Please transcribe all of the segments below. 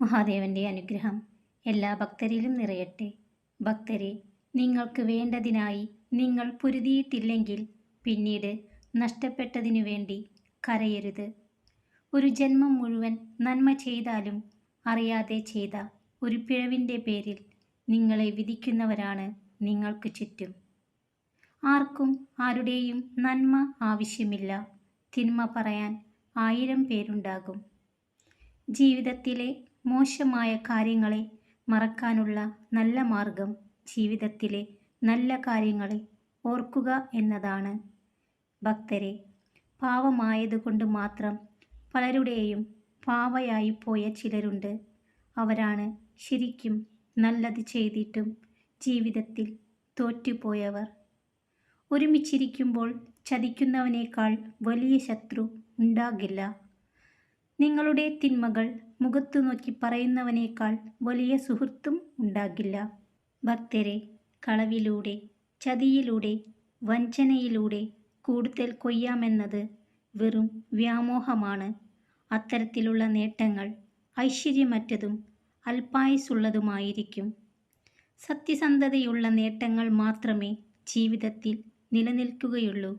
മഹാദേവന്റെ അനുഗ്രഹം എല്ലാ ഭക്തരിലും നിറയട്ടെ. ഭക്തരെ നിങ്ങൾക്ക് വേണ്ടതിനായി നിങ്ങൾ പൊരുതിയിട്ടില്ലെങ്കിൽ പിന്നീട് നഷ്ടപ്പെട്ടതിനു വേണ്ടി കരയരുത്. ഒരു ജന്മം മുഴുവൻ നന്മ ചെയ്താലും അറിയാതെ ചെയ്ത ഒരു പിഴവിന്റെ പേരിൽ നിങ്ങളെ വിധിക്കുന്നവരാണ് നിങ്ങൾക്ക് ചുറ്റും. ആർക്കും ആരുടെയും നന്മ ആവശ്യമില്ല. തിന്മ പറയാൻ ആയിരം പേരുണ്ടാകും. ജീവിതത്തിലെ മോശമായ കാര്യങ്ങളെ മറക്കാനുള്ള നല്ല മാർഗം ജീവിതത്തിലെ നല്ല കാര്യങ്ങളെ ഓർക്കുക എന്നതാണ്. ഭക്തരെ പാവമായതുകൊണ്ട് മാത്രം പലരുടെയും പാവയായി പോയ ചിലരുണ്ട്. അവരാണ് ശരിക്കും നല്ലത് ചെയ്തിട്ടും ജീവിതത്തിൽ തോറ്റുപോയവർ. ഒരുമിച്ചിരിക്കുമ്പോൾ ചതിക്കുന്നവനേക്കാൾ വലിയ ശത്രു ഉണ്ടാകില്ല. നിങ്ങളുടെ തിന്മകൾ മുഖത്തു നോക്കി പറയുന്നവനേക്കാൾ വലിയ സുഹൃത്തും ഉണ്ടാകില്ല. ഭക്തരെ കളവിലൂടെ ചതിയിലൂടെ വഞ്ചനയിലൂടെ കൂടുതൽ കൊയ്യാമെന്നത് വെറും വ്യാമോഹമാണ്. അത്തരത്തിലുള്ള നേട്ടങ്ങൾ ഐശ്വര്യമറ്റതും അൽപായുസുള്ളതുമായിരിക്കും. സത്യസന്ധതയുള്ള നേട്ടങ്ങൾ മാത്രമേ ജീവിതത്തിൽ നിലനിൽക്കുകയുള്ളൂ.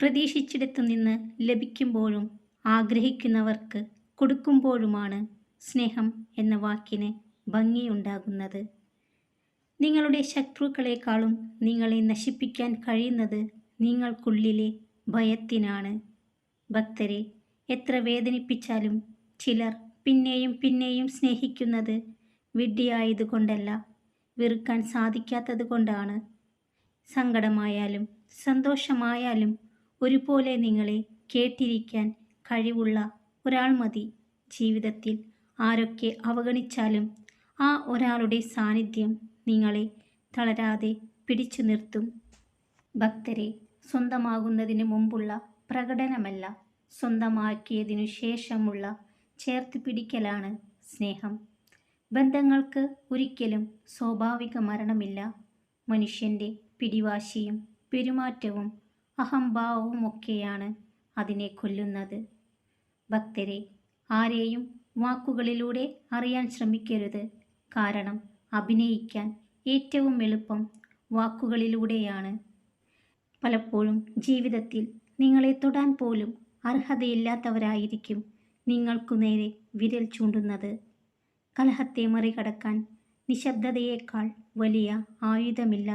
പ്രതീക്ഷിച്ചിടത്തു നിന്ന് ലഭിക്കുമ്പോഴും ആഗ്രഹിക്കുന്നവർക്ക് കൊടുക്കുമ്പോഴുമാണ് സ്നേഹം എന്ന വാക്കിന് ഭംഗിയുണ്ടാകുന്നത്. നിങ്ങളുടെ ശത്രുക്കളെക്കാളും നിങ്ങളെ നശിപ്പിക്കാൻ കഴിയുന്നത് നിങ്ങൾക്കുള്ളിലെ ഭയത്തിനാണ്. ഭക്തരെ എത്ര വേദനിപ്പിച്ചാലും ചിലർ പിന്നെയും പിന്നെയും സ്നേഹിക്കുന്നത് വിഡ്ഢിയായതുകൊണ്ടല്ല വെറുക്കാൻ സാധിക്കാത്തത് കൊണ്ടാണ് സങ്കടമായാലും സന്തോഷമായാലും ഒരുപോലെ നിങ്ങളെ കേട്ടിരിക്കാൻ കഴിവുള്ള ഒരാൾ മതി. ജീവിതത്തിൽ ആരൊക്കെ അവഗണിച്ചാലും ആ ഒരാളുടെ സാന്നിധ്യം നിങ്ങളെ തളരാതെ പിടിച്ചു നിർത്തും. ഭക്തരെ സ്വന്തമാകുന്നതിന് മുമ്പുള്ള പ്രകടനമല്ല സ്വന്തമാക്കിയതിനു ശേഷമുള്ള ചേർത്ത് പിടിക്കലാണ് സ്നേഹം. ബന്ധങ്ങൾക്ക് ഒരിക്കലും സ്വാഭാവിക മരണമില്ല. മനുഷ്യന്റെ പിടിവാശിയും പെരുമാറ്റവും അഹംഭാവവുമൊക്കെയാണ് അതിനെ കൊല്ലുന്നത്. ഭക്തരെ ആരെയും വാക്കുകളിലൂടെ അറിയാൻ ശ്രമിക്കരുത്. കാരണം അഭിനയിക്കാൻ ഏറ്റവും എളുപ്പം വാക്കുകളിലൂടെയാണ്. പലപ്പോഴും ജീവിതത്തിൽ നിങ്ങളെ തൊടാൻ പോലും അർഹതയില്ലാത്തവരായിരിക്കും നിങ്ങൾക്കു നേരെ വിരൽ ചൂണ്ടുന്നത്. കലഹത്തെ മറികടക്കാൻ നിശബ്ദതയേക്കാൾ വലിയ ആയുധമില്ല.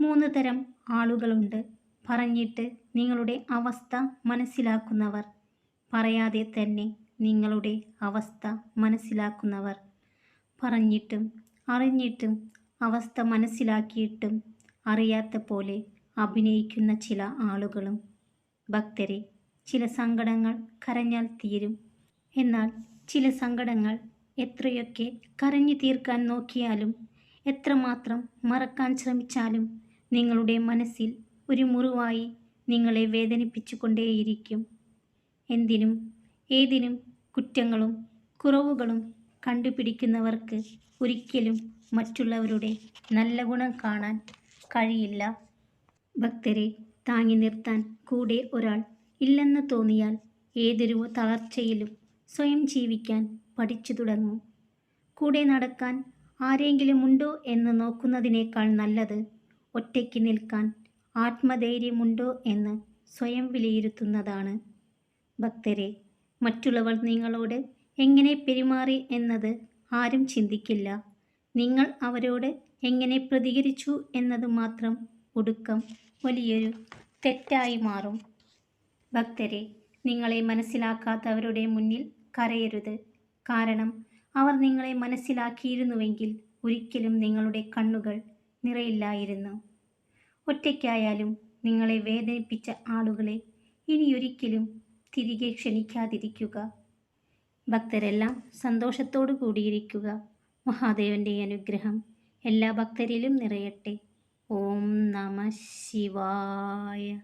മൂന്ന് തരം ആളുകളുണ്ട് പറഞ്ഞിട്ട് നിങ്ങളുടെ അവസ്ഥ മനസ്സിലാക്കുന്നവർ. പറയാതെ തന്നെ നിങ്ങളുടെ അവസ്ഥ മനസ്സിലാക്കുന്നവർ. പറഞ്ഞിട്ടും അറിഞ്ഞിട്ടും അവസ്ഥ മനസ്സിലാക്കിയിട്ടും അറിയാത്ത പോലെ അഭിനയിക്കുന്ന ചില ആളുകളും ഭക്തരെ ചില സങ്കടങ്ങൾ കരഞ്ഞാൽ തീരും. എന്നാൽ ചില സങ്കടങ്ങൾ എത്രയൊക്കെ കരഞ്ഞു തീർക്കാൻ നോക്കിയാലും എത്രമാത്രം മറക്കാൻ ശ്രമിച്ചാലും നിങ്ങളുടെ മനസ്സിൽ ഒരു മുറിവായി നിങ്ങളെ വേദനിപ്പിച്ചു കൊണ്ടേയിരിക്കും എന്തിനും? ഏതിനും കുറ്റങ്ങളും കുറവുകളും കണ്ടുപിടിക്കുന്നവർക്ക് ഒരിക്കലും മറ്റുള്ളവരുടെ നല്ല ഗുണം കാണാൻ കഴിയില്ല. ഭക്തരെ താങ്ങി നിർത്താൻ കൂടെ ഒരാൾ ഇല്ലെന്ന് തോന്നിയാൽ ഏതൊരു തളർച്ചയിലും സ്വയം ജീവിക്കാൻ പഠിച്ചു തുടങ്ങും. കൂടെ നടക്കാൻ ആരെങ്കിലും ഉണ്ടോ എന്ന് നോക്കുന്നതിനേക്കാൾ നല്ലത് ഒറ്റയ്ക്ക് നിൽക്കാൻ ആത്മധൈര്യമുണ്ടോ എന്ന് സ്വയം വിലയിരുത്തുന്നതാണ്. ഭക്തരെ മറ്റുള്ളവർ നിങ്ങളോട് എങ്ങനെ പെരുമാറി എന്നത് ആരും ചിന്തിക്കില്ല. നിങ്ങൾ അവരോട് എങ്ങനെ പ്രതികരിച്ചു എന്നത് മാത്രം ഒടുക്കം വലിയൊരു തെറ്റായി മാറും. ഭക്തരെ നിങ്ങളെ മനസ്സിലാക്കാത്തവരുടെ മുന്നിൽ കരയരുത്. കാരണം അവർ നിങ്ങളെ മനസ്സിലാക്കിയിരുന്നുവെങ്കിൽ ഒരിക്കലും നിങ്ങളുടെ കണ്ണുകൾ നിറയില്ലായിരുന്നു. ഒറ്റയ്ക്കായാലും നിങ്ങളെ വേദനിപ്പിച്ച ആളുകളെ ഇനിയൊരിക്കലും തിരികെ ക്ഷണിക്കാതിരിക്കുക. ഭക്തരെല്ലാം സന്തോഷത്തോടു കൂടിയിരിക്കുക. മഹാദേവന്റെ അനുഗ്രഹം എല്ലാ ഭക്തരിലും നിറയട്ടെ. ഓം നമ ശിവായ.